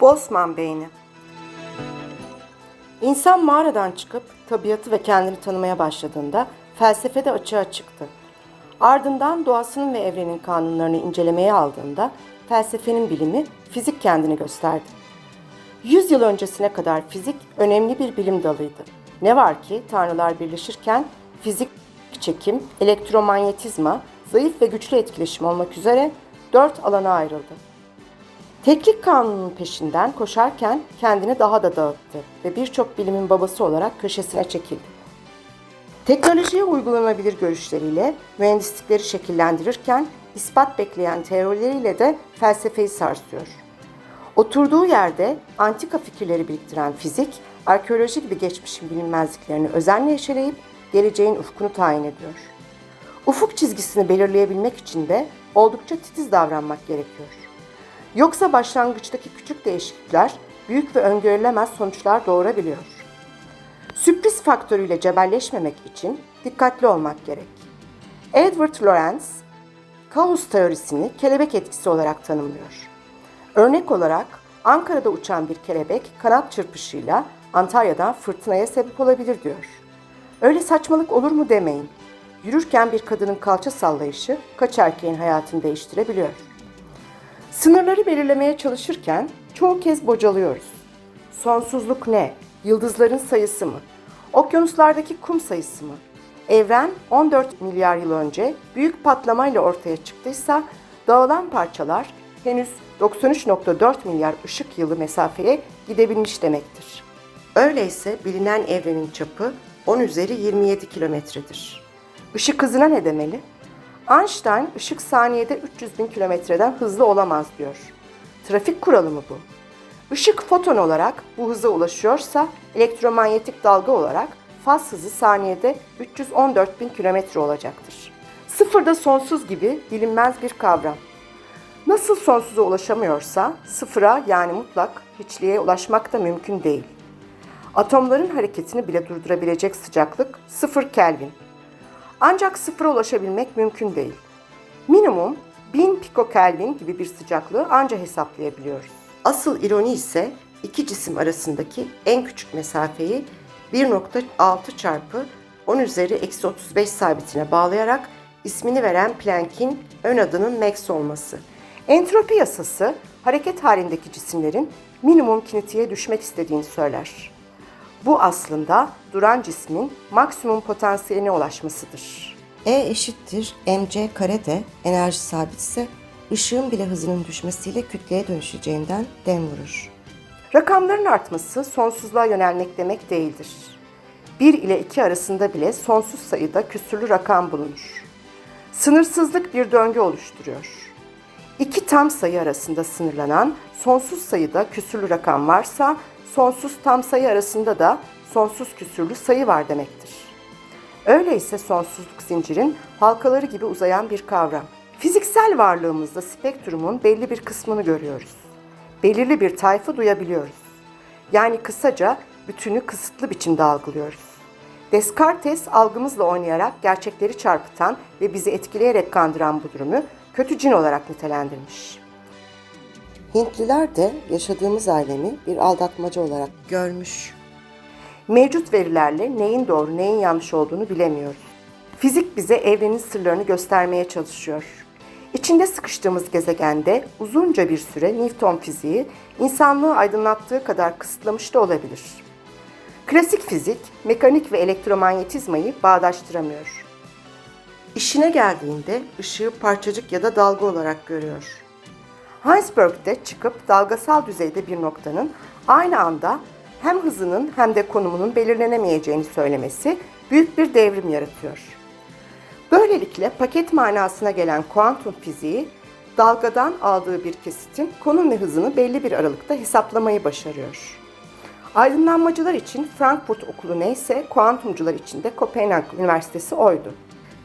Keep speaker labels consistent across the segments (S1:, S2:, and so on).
S1: Boltzmann beyni. İnsan mağaradan çıkıp tabiatı ve kendini tanımaya başladığında felsefe de açığa çıktı. Ardından doğasının ve evrenin kanunlarını incelemeye aldığında felsefenin bilimi fizik kendini gösterdi. 100 yıl öncesine kadar fizik önemli bir bilim dalıydı. Ne var ki tanrılar birleşirken fizik, çekim, elektromanyetizma, zayıf ve güçlü etkileşim olmak üzere dört alana ayrıldı. Teklik kanununun peşinden koşarken kendini daha da dağıttı ve birçok bilimin babası olarak köşesine çekildi. Teknolojiye uygulanabilir görüşleriyle mühendislikleri şekillendirirken ispat bekleyen teorileriyle de felsefeyi sarsıyor. Oturduğu yerde antika fikirleri biriktiren fizik, arkeoloji gibi geçmişin bilinmezliklerini özenle eşeleyip geleceğin ufkunu tayin ediyor. Ufuk çizgisini belirleyebilmek için de oldukça titiz davranmak gerekiyor. Yoksa başlangıçtaki küçük değişiklikler büyük ve öngörülemez sonuçlar doğurabiliyor. Sürpriz faktörüyle cebelleşmemek için dikkatli olmak gerek. Edward Lorenz, kaos teorisini kelebek etkisi olarak tanımlıyor. Örnek olarak Ankara'da uçan bir kelebek kanat çırpışıyla Antalya'dan fırtınaya sebep olabilir diyor. Öyle saçmalık olur mu demeyin. Yürürken bir kadının kalça sallayışı kaç erkeğin hayatını değiştirebiliyor. Sınırları belirlemeye çalışırken çoğu kez bocalıyoruz. Sonsuzluk ne? Yıldızların sayısı mı? Okyanuslardaki kum sayısı mı? Evren 14 milyar yıl önce büyük patlamayla ortaya çıktıysa dağılan parçalar henüz 93.4 milyar ışık yılı mesafeye gidebilmiş demektir. Öyleyse bilinen evrenin çapı 10 üzeri 27 kilometredir. Işık hızına ne demeli? Einstein ışık saniyede 300 bin kilometreden hızlı olamaz diyor. Trafik kuralı mı bu? Işık foton olarak bu hıza ulaşıyorsa elektromanyetik dalga olarak faz hızı saniyede 314 bin kilometre olacaktır. Sıfırda sonsuz gibi bilinmez bir kavram. Nasıl sonsuza ulaşamıyorsa sıfıra yani mutlak hiçliğe ulaşmak da mümkün değil. Atomların hareketini bile durdurabilecek sıcaklık sıfır Kelvin. Ancak sıfıra ulaşabilmek mümkün değil. Minimum 1000 pikokelvin gibi bir sıcaklığı anca hesaplayabiliyoruz. Asıl ironi ise iki cisim arasındaki en küçük mesafeyi 1.6 çarpı 10 üzeri eksi 35 sabitine bağlayarak ismini veren Planck'in ön adının max olması. Entropi yasası hareket halindeki cisimlerin minimum kinetiğe düşmek istediğini söyler. Bu aslında duran cismin maksimum potansiyeline ulaşmasıdır. E eşittir mc kare de enerji sabitse ışığın bile hızının düşmesiyle kütleye dönüşeceğinden dem vurur. Rakamların artması sonsuzluğa yönelmek demek değildir. 1 ile 2 arasında bile sonsuz sayıda küsürlü rakam bulunur. Sınırsızlık bir döngü oluşturuyor. İki tam sayı arasında sınırlanan sonsuz sayıda küsürlü rakam varsa sonsuz tam sayı arasında da sonsuz küsürlü sayı var demektir. Öyleyse sonsuzluk zincirin halkaları gibi uzayan bir kavram. Fiziksel varlığımızda spektrumun belli bir kısmını görüyoruz. Belirli bir tayfı duyabiliyoruz. Yani kısaca bütünü kısıtlı biçimde algılıyoruz. Descartes algımızla oynayarak gerçekleri çarpıtan ve bizi etkileyerek kandıran bu durumu kötü cin olarak nitelendirmiş. Hintliler de yaşadığımız alemi bir aldatmaca olarak görmüş. Mevcut verilerle neyin doğru neyin yanlış olduğunu bilemiyoruz. Fizik bize evrenin sırlarını göstermeye çalışıyor. İçinde sıkıştığımız gezegende uzunca bir süre Newton fiziği insanlığı aydınlattığı kadar kısıtlamış da olabilir. Klasik fizik, mekanik ve elektromanyetizmayı bağdaştıramıyor. İşine geldiğinde ışığı parçacık ya da dalga olarak görüyor. Heinsberg'de çıkıp dalgasal düzeyde bir noktanın aynı anda hem hızının hem de konumunun belirlenemeyeceğini söylemesi büyük bir devrim yaratıyor. Böylelikle paket manasına gelen kuantum fiziği dalgadan aldığı bir kesitin konum ve hızını belli bir aralıkta hesaplamayı başarıyor. Aydınlanmacılar için Frankfurt Okulu neyse kuantumcular için de Kopenhag Üniversitesi oydu.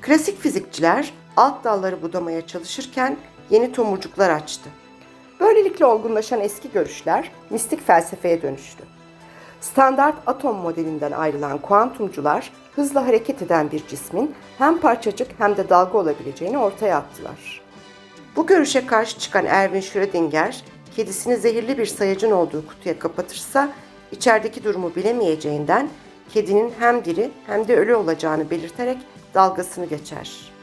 S1: Klasik fizikçiler alt dalları budamaya çalışırken yeni tomurcuklar açtı. Böylelikle olgunlaşan eski görüşler mistik felsefeye dönüştü. Standart atom modelinden ayrılan kuantumcular hızla hareket eden bir cismin hem parçacık hem de dalga olabileceğini ortaya attılar. Bu görüşe karşı çıkan Erwin Schrödinger kedisini zehirli bir sayacın olduğu kutuya kapatırsa içerideki durumu bilemeyeceğinden kedinin hem diri hem de ölü olacağını belirterek dalgasını geçer.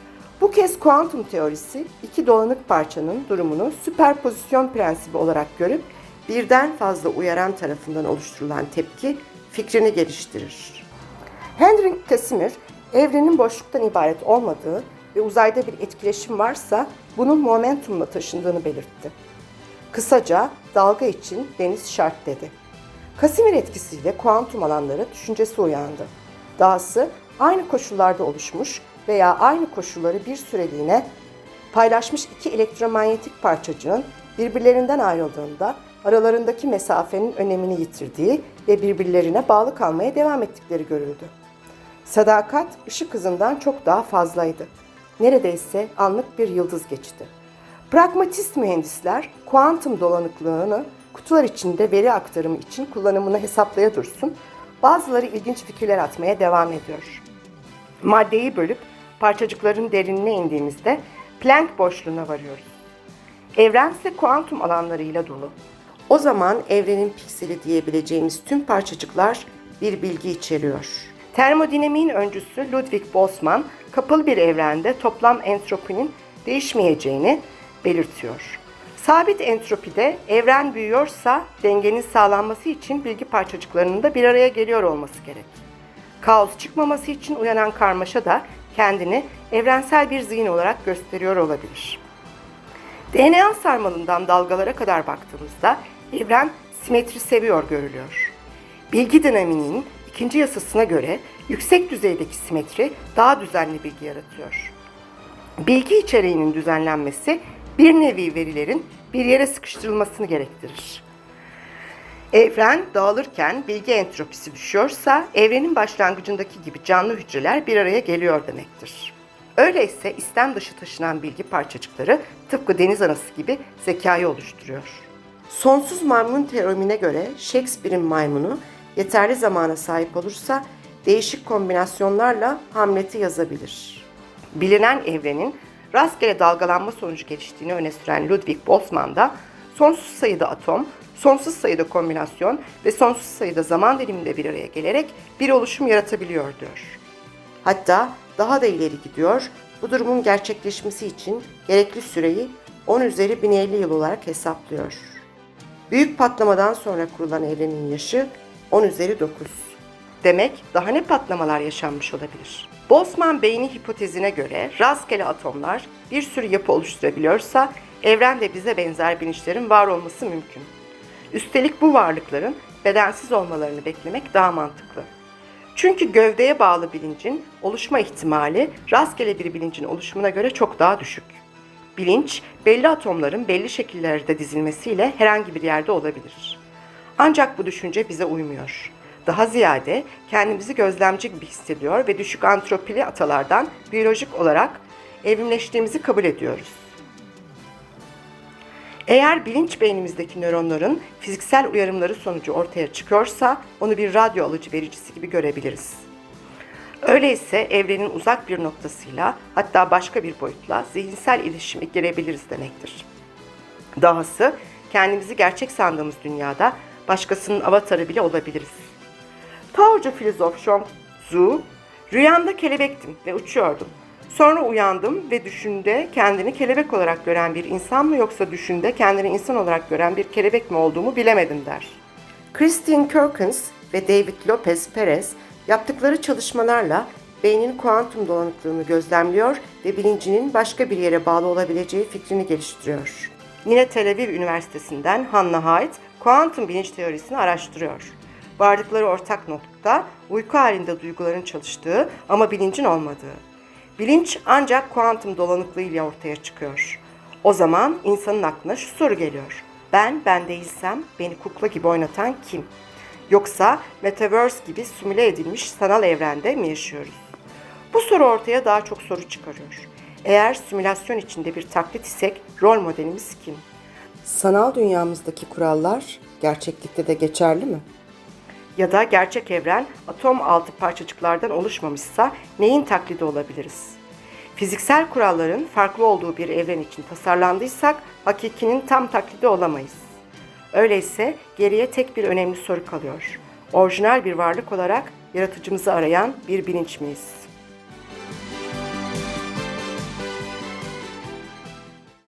S1: Bu kez kuantum teorisi iki dolanık parçanın durumunu süperpozisyon prensibi olarak görüp birden fazla uyaran tarafından oluşturulan tepki fikrini geliştirir. Henry Casimir, evrenin boşluktan ibaret olmadığı ve uzayda bir etkileşim varsa bunun momentumla taşındığını belirtti. Kısaca dalga için deniz şart dedi. Casimir etkisiyle kuantum alanları düşüncesi uyandı. Dahası aynı koşullarda oluşmuş veya aynı koşulları bir süreliğine paylaşmış iki elektromanyetik parçacığın birbirlerinden ayrıldığında aralarındaki mesafenin önemini yitirdiği ve birbirlerine bağlı kalmaya devam ettikleri görüldü. Sadakat ışık hızından çok daha fazlaydı. Neredeyse anlık bir yıldız geçti. Pragmatist mühendisler kuantum dolanıklığını kutular içinde veri aktarımı için kullanımını hesaplaya dursun, bazıları ilginç fikirler atmaya devam ediyor. Maddeyi bölüp parçacıkların derinine indiğimizde Planck boşluğuna varıyoruz. Evren ise kuantum alanlarıyla dolu. O zaman evrenin pikseli diyebileceğimiz tüm parçacıklar bir bilgi içeriyor. Termodinamiğin öncüsü Ludwig Boltzmann, kapalı bir evrende toplam entropinin değişmeyeceğini belirtiyor. Sabit entropide evren büyüyorsa dengenin sağlanması için bilgi parçacıklarının da bir araya geliyor olması gerek. Kaos çıkmaması için uyanan karmaşa da kendini evrensel bir zihin olarak gösteriyor olabilir. DNA sarmalından dalgalara kadar baktığımızda evren simetri seviyor görülüyor. Bilgi dinamiğinin ikinci yasasına göre yüksek düzeydeki simetri daha düzenli bilgi yaratıyor. Bilgi içeriğinin düzenlenmesi bir nevi verilerin bir yere sıkıştırılmasını gerektirir. Evren dağılırken bilgi entropisi düşüyorsa evrenin başlangıcındaki gibi canlı hücreler bir araya geliyor demektir. Öyleyse istem dışı taşınan bilgi parçacıkları tıpkı deniz anası gibi zekayı oluşturuyor. Sonsuz maymun teoremine göre Shakespeare'in maymunu yeterli zamana sahip olursa değişik kombinasyonlarla Hamlet'i yazabilir. Bilinen evrenin rastgele dalgalanma sonucu geliştiğini öne süren Ludwig Boltzmann da sonsuz sayıda atom, sonsuz sayıda kombinasyon ve sonsuz sayıda zaman diliminde bir araya gelerek bir oluşum yaratabiliyor diyor. Hatta daha da ileri gidiyor, bu durumun gerçekleşmesi için gerekli süreyi 10 üzeri 1050 yıl olarak hesaplıyor. Büyük patlamadan sonra kurulan evrenin yaşı 10 üzeri 9. Demek daha ne patlamalar yaşanmış olabilir? Boltzmann beyni hipotezine göre rastgele atomlar bir sürü yapı oluşturabiliyorsa evrende bize benzer bilinçlerin var olması mümkün. Üstelik bu varlıkların bedensiz olmalarını beklemek daha mantıklı. Çünkü gövdeye bağlı bilincin oluşma ihtimali rastgele bir bilincin oluşumuna göre çok daha düşük. Bilinç, belli atomların belli şekillerde dizilmesiyle herhangi bir yerde olabilir. Ancak bu düşünce bize uymuyor. Daha ziyade kendimizi gözlemci gibi hissediyor ve düşük antropili atalardan biyolojik olarak evrimleştiğimizi kabul ediyoruz. Eğer bilinç beynimizdeki nöronların fiziksel uyarımları sonucu ortaya çıkıyorsa onu bir radyo alıcı vericisi gibi görebiliriz. Öyleyse evrenin uzak bir noktasıyla hatta başka bir boyutla zihinsel iletişime girebiliriz demektir. Dahası kendimizi gerçek sandığımız dünyada başkasının avatarı bile olabiliriz. Taocu filozof Zhu, rüyamda kelebektim ve uçuyordum. Sonra uyandım ve düşünde kendini kelebek olarak gören bir insan mı yoksa düşünde kendini insan olarak gören bir kelebek mi olduğumu bilemedim der. Christine Perkins ve David Lopez Perez yaptıkları çalışmalarla beynin kuantum dolanıklığını gözlemliyor ve bilincinin başka bir yere bağlı olabileceği fikrini geliştiriyor. Yine Tel Aviv Üniversitesi'nden Hannah Haidt kuantum bilinç teorisini araştırıyor. Vardıkları ortak nokta uyku halinde duyguların çalıştığı ama bilincin olmadığı. Bilinç ancak kuantum dolanıklığı ile ortaya çıkıyor. O zaman insanın aklına şu soru geliyor. Ben ben değilsem beni kukla gibi oynatan kim? Yoksa metaverse gibi simüle edilmiş sanal evrende mi yaşıyoruz? Bu soru ortaya daha çok soru çıkarıyor. Eğer simülasyon içinde bir taklit isek rol modelimiz kim? Sanal dünyamızdaki kurallar gerçeklikte de geçerli mi? Ya da gerçek evren atom altı parçacıklardan oluşmamışsa neyin taklidi olabiliriz? Fiziksel kuralların farklı olduğu bir evren için tasarlandıysak hakikinin tam taklidi olamayız. Öyleyse geriye tek bir önemli soru kalıyor. Orijinal bir varlık olarak yaratıcımızı arayan bir bilinç miyiz?